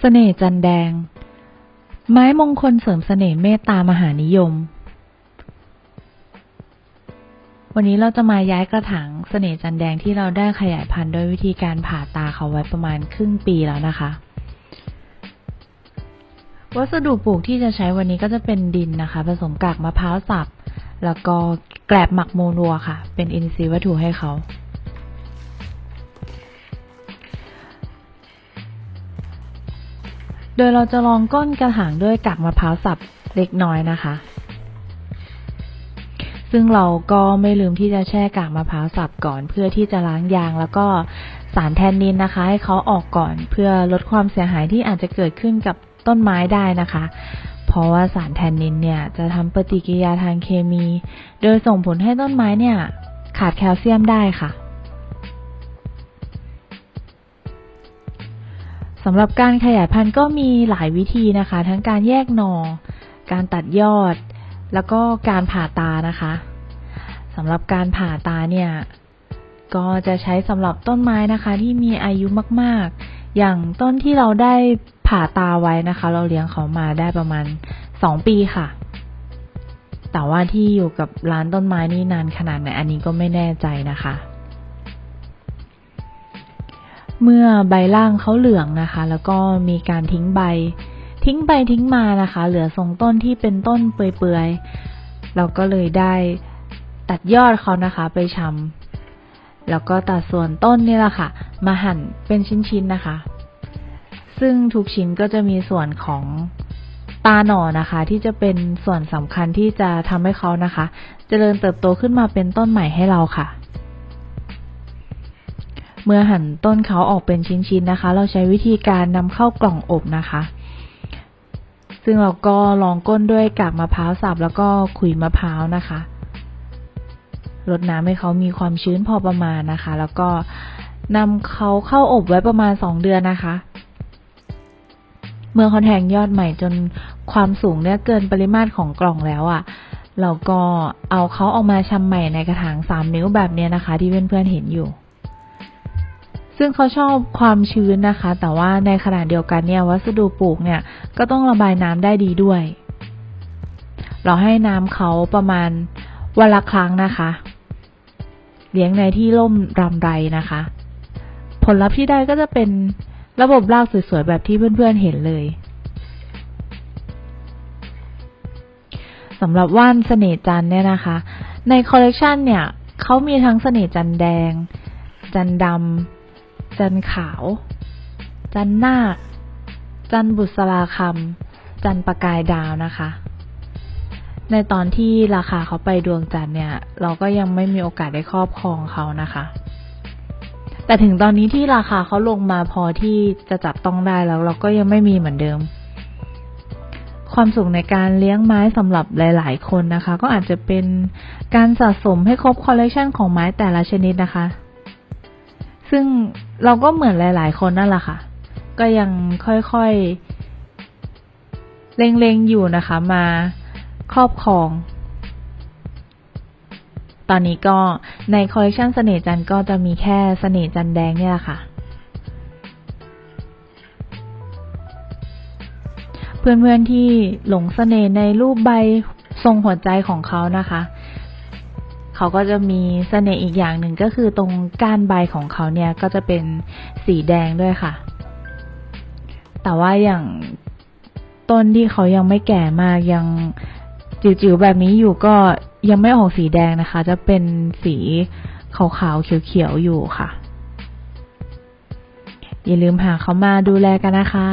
เสน่ห์จันแดง ไม้มงคลเสริมเสน่ห์เมตตามหานิยม วันนี้เราจะมาย้ายกระถางเสน่ห์จันแดงที่เราได้ขยายพันธุ์ด้วยวิธีการผ่าตาเขาไว้ประมาณครึ่งปีแล้วนะคะ วัสดุปลูกที่จะใช้วันนี้ก็จะเป็นดินนะคะ ผสมกากมะพร้าวสับ แล้วก็แกลบหมักโมนัวค่ะ เป็นอินทรีย์วัตถุให้เขา โดยเราจะลองก้นกระถางด้วยกากมะพร้าวสับเล็กน้อยนะคะ ซึ่งเราก็ไม่ลืมที่จะแช่กากมะพร้าวสับก่อนเพื่อที่จะล้างยางแล้วก็สารแทนนินนะคะ ให้เขาออกก่อนเพื่อลดความเสียหายที่อาจจะเกิดขึ้นกับต้นไม้ได้นะคะ เพราะว่าสารแทนนินเนี่ยจะทำปฏิกิริยาทางเคมี โดยส่งผลให้ต้นไม้เนี่ยขาดแคลเซียมได้ค่ะ สำหรับการขยายพันธุ์ก็มีหลายวิธีนะคะ ทั้งการแยกหนอ่อ การตัดยอด แล้วก็การผ่าตานะคะสำหรับการผ่าตาเนี่ย ก็จะใช้สำหรับต้นไม้นะคะ ที่มีอายุมาก ๆ อย่างต้นที่เราได้ผ่าตาไว้นะคะ เราเลี้ยงเขามาได้ประมาณสองปีค่ะ แต่ว่าที่อยู่กับร้านต้นไม้นี่นานขนาดไหนอันนี้ก็ไม่แน่ใจนะคะ เมื่อใบล่างเขาเหลืองนะคะ แล้วก็มีการทิ้งใบ ทิ้งใบทิ้งมานะคะ เหลือทรงต้นที่เป็นต้นเปื่อยๆ เราก็เลยได้ตัดยอดเขานะคะไปชำแล้วก็ตัดส่วนต้นนี่แหละค่ะ มาหั่นเป็นชิ้นๆนะคะ ซึ่งทุกชิ้นก็จะมีส่วนของตาหน่อนะคะ ที่จะเป็นส่วนสำคัญที่จะทำให้เขานะคะเจริญเติบโตขึ้นมาเป็นต้นใหม่ให้เราค่ะ มื่อหั่นต้นเขาออกเป็นชิ้นๆนะคะ เราใช้วิธีการนำเข้ากล่องอบนะคะ ซึ่งเราก็ลองก้นด้วยกากมะพร้าวสับแล้วก็ขุยมะพร้าวนะคะรดน้ำให้เขามีความชื้นพอประมาณนะคะ แล้วก็นำเขาเข้าอบไว้ประมาณสองเดือนนะคะ เมื่อเขาแทงยอดใหม่จนความสูงเนี่ยเกินปริมาตรของกล่องแล้วอะ่ะ เราก็เอาเขาออกมาชำใหม่ในกระถางสามนิ้วแบบนี้นะคะ ที่เพื่อนๆเห็นอยู่ ซึ่งเขาชอบความชื้นนะคะ แต่ว่าในขณะเดียวกันเนี่ยวัสดุปลูกเนี่ยก็ต้องระบายน้ำได้ดีด้วย เราให้น้ำเขาประมาณวันละครั้งนะคะ เลี้ยงในที่ร่มรำไรนะคะ ผลลัพธ์ที่ได้ก็จะเป็นระบบรากสวยๆแบบที่เพื่อนๆเห็นเลยสำหรับว่านเสน่จันเนี่ยนะคะ ในคอลเลกชันเนี่ยเขามีทั้งเสน่จันแดง จันดำ จันขาว จันนาค จันบุษราคำ จันประกายดาวนะคะ ในตอนที่ราคาเขาไปดวงจันทร์เนี่ย เราก็ยังไม่มีโอกาสได้ครอบครองเขานะคะ แต่ถึงตอนนี้ที่ราคาเขาลงมาพอที่จะจับต้องได้แล้ว เราก็ยังไม่มีเหมือนเดิม ความสุขในการเลี้ยงไม้สำหรับหลาย ๆ คนนะคะ ก็อาจจะเป็นการสะสมให้ครบคอลเลกชันของไม้แต่ละชนิดนะคะ ซึ่งเราก็เหมือนหลาย ๆ คนนั่นแหละค่ะ ก็ยังค่อยๆเล็งๆอยู่นะคะ มาครอบครอง ตอนนี้ก็ในคอลเลคชันเสน่จันก็จะมีแค่เสน่จันแดงเนี่ยแหละค่ะเพื่อนๆที่หลงเสน่ห์ในรูปใบทรงหัวใจของเขานะคะ เขาก็จะมีเสน่ห์อีกอย่างหนึ่งก็คือตรงก้านใบของเขาเนี่ยก็จะเป็นสีแดงด้วยค่ะ แต่ว่าอย่างต้นที่เขายังไม่แก่มากยังจิ๋วๆแบบนี้อยู่ก็ยังไม่ออกสีแดงนะคะ จะเป็นสีขาวๆเขียวๆอยู่ค่ะ อย่าลืมหาเขามาดูแลกันนะคะ